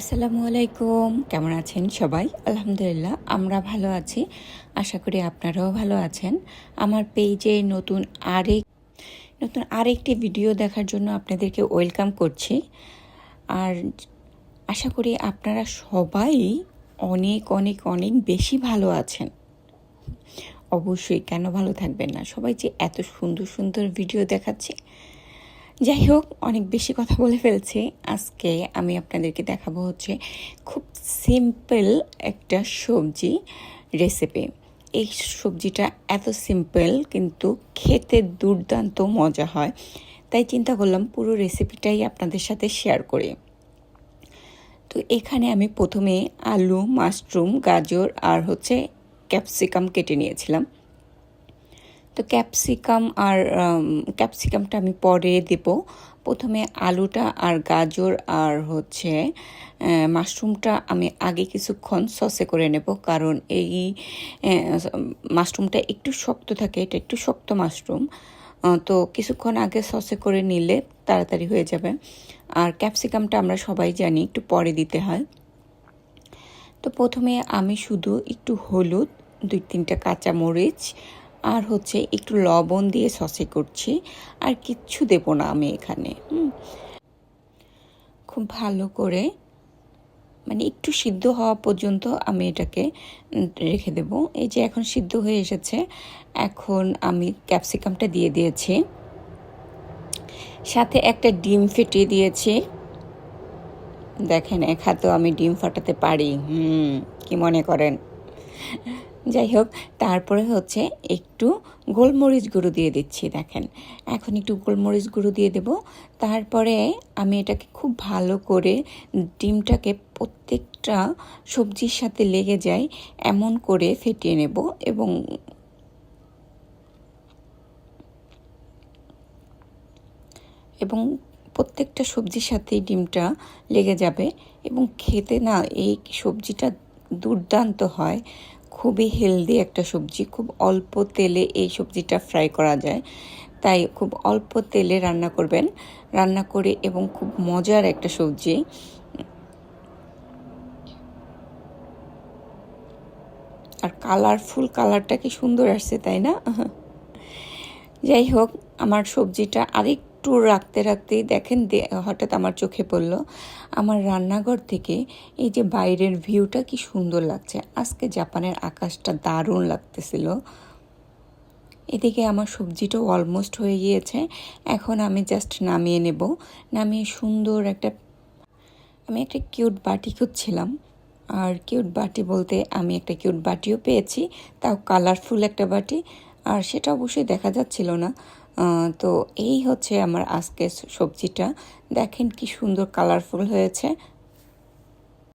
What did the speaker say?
আসসালামু আলাইকুম। কেমন আছেন সবাই? আলহামদুলিল্লাহ, আমরা ভালো আছি। আশা করি আপনারাও ভালো আছেন। আমার পেজে নতুন আরেক, নতুন আরেকটি ভিডিও দেখার জন্য আপনাদেরকে ওয়েলকাম করছি। আর আশা করি আপনারা সবাই অনেক অনেক অনেক বেশি ভালো আছেন। অবশ্যই কেন ভালো থাকবেন না? সবাই যে এত সুন্দর সুন্দর ভিডিও দেখাচ্ছে যাই হোক, অনেক বেশি কথা বলে ফেলছি। আজকে আমি আপনাদেরকে দেখাবো হচ্ছে খুব সিম্পল একটা সবজি রেসিপি এই সবজিটা এত সিম্পল কিন্তু খেতে দুর্দান্ত মজা হয়। তাই চিন্তা করলাম পুরো রেসিপিটাই আপনাদের সাথে শেয়ার করি। তো এখানে আমি প্রথমে আলু মাশরুম গাজর আর হচ্ছে ক্যাপসিকাম কেটে নিয়েছিলাম। তো ক্যাপসিকাম আর ক্যাপসিকামটা আমি পরে দেব। প্রথমে আলুটা আর গাজর আর হচ্ছে মাশরুমটা আমি আগে কিছুক্ষণ সসে করে নেব। কারণ এই মাশরুমটা একটু শক্ত থাকে, এটা একটু শক্ত মাশরুম। তো কিছুক্ষণ আগে সসে করে নিলে তাড়াতাড়ি হয়ে যাবে। আর ক্যাপসিকামটা আমরা সবাই জানি একটু পরে দিতে হয়। তো প্রথমে আমি শুধু একটু হলুদ, দুই তিনটা কাঁচা মরিচ আর হচ্ছে একটু লবণ দিয়ে সসে করছি, আর কিচ্ছু দেব না আমি এখানে খুব ভালো করে মানে একটু সিদ্ধ হওয়া পর্যন্ত আমি এটাকে রেখে দেব। এই যে এখন সিদ্ধ হয়ে এসেছে, এখন আমি ক্যাপসিকামটা দিয়ে দিয়েছি। সাথে একটা ডিম ফেটিয়ে দিয়েছি। দেখেন, এক হাতেও আমি ডিম ফাটাতে পারি, হুম, কি মনে করেন? যাই হোক, তারপরে হচ্ছে একটু গোলমরিচ গুঁড়ো দিয়ে দিচ্ছি, দেখেন। এখন একটু গোলমরিচ গুঁড়ো দিয়ে দেব। তারপরে আমি এটাকে খুব ভালো করে ডিমটাকে প্রত্যেকটা সবজির সাথে লেগে যায়, এমন করে ফেটিয়ে নেব এবং এবং প্রত্যেকটা সবজির সাথেই ডিমটা লেগে যাবে এবং খেতে না, এই সবজিটা দুর্দান্ত হয়। খুবই হেলদি একটা সবজি। খুব অল্প তেলে এই সবজিটা ফ্রাই করা যায়। তাই খুব অল্প তেলে রান্না করবেন। রান্না করে এবং খুব মজার একটা সবজি। আর কালারফুল কালারটা কি সুন্দর আসছে, তাই না? যাই হোক, আমার সবজিটা আরেক একটু রাখতে রাখতেই দেখেন হঠাৎ আমার চোখে পড়ল, আমার রান্নাঘর থেকে এই যে বাইরের ভিউটা কি সুন্দর লাগছে। আজকে জাপানের আকাশটা দারুণ লাগতেছিল। এদিকে আমার সবজিটাও অলমোস্ট হয়ে গিয়েছে। এখন আমি জাস্ট নামিয়ে নেব। নামিয়ে সুন্দর একটা, আমি একটা কিউট বাটি খুঁজছিলাম। আর কিউট বাটি বলতে আমি একটা কিউট বাটিও পেয়েছি, তাও কালারফুল একটা বাটি। আর সেটা অবশ্যই দেখা যাচ্ছিল না। তো এই হচ্ছে আমার আজকের সবজিটা। দেখেন কি সুন্দর কালারফুল হয়েছে।